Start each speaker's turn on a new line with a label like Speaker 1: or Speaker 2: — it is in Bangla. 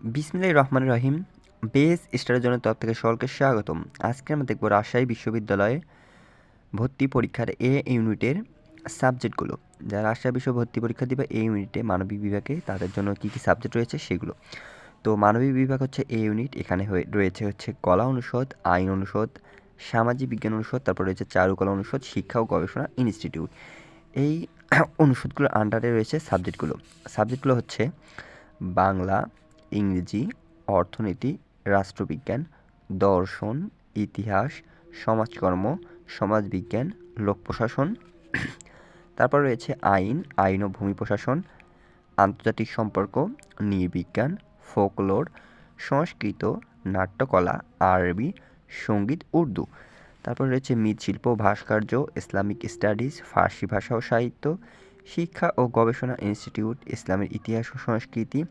Speaker 1: বিসমিল্লাহির রহমান রহিম। বেস স্টারের জন্য তরফ থেকে সকলকে স্বাগতম। আজকে আমরা দেখব রাজশাহী বিশ্ববিদ্যালয়ে ভর্তি পরীক্ষার এ ইউনিটের সাবজেক্টগুলো। যারা রাজশাহী বিশ্ব ভর্তি পরীক্ষা দিবে এই ইউনিটে মানবিক বিভাগে তাদের জন্য কী কী সাবজেক্ট রয়েছে সেগুলো। তো মানবিক বিভাগ হচ্ছে এ ইউনিট, এখানে রয়েছে হচ্ছে কলা অনুষদ, আইন অনুষদ, সামাজিক বিজ্ঞান অনুষদ, তারপর রয়েছে চারুকলা অনুষদ, শিক্ষা ও গবেষণা ইনস্টিটিউট। এই অনুষদগুলোর আন্ডারে রয়েছে সাবজেক্টগুলো। সাবজেক্টগুলো হচ্ছে বাংলা ইংরেজি, অর্থনীতি, রাষ্ট্রবিজ্ঞান, দর্শন, ইতিহাস, সমাজকর্ম, সমাজবিজ্ঞান লোক প্রশাসন তারপর রয়েছে আইন আইন ও ভূমি প্রশাসন, আন্তর্জাতিক সম্পর্ক, নৃবিজ্ঞান, ফোকলোর, সংস্কৃত, নাট্যকলা, আরবি, সংগীত, উর্দু। তারপর রয়েছে মৃৎশিল্প ভাস্কর্য, ইসলামিক স্টাডিজ, ফার্সি ভাষা ও সাহিত্য, শিক্ষা ও গবেষণা ইনস্টিটিউট, ইসলামের ইতিহাস ও সংস্কৃতি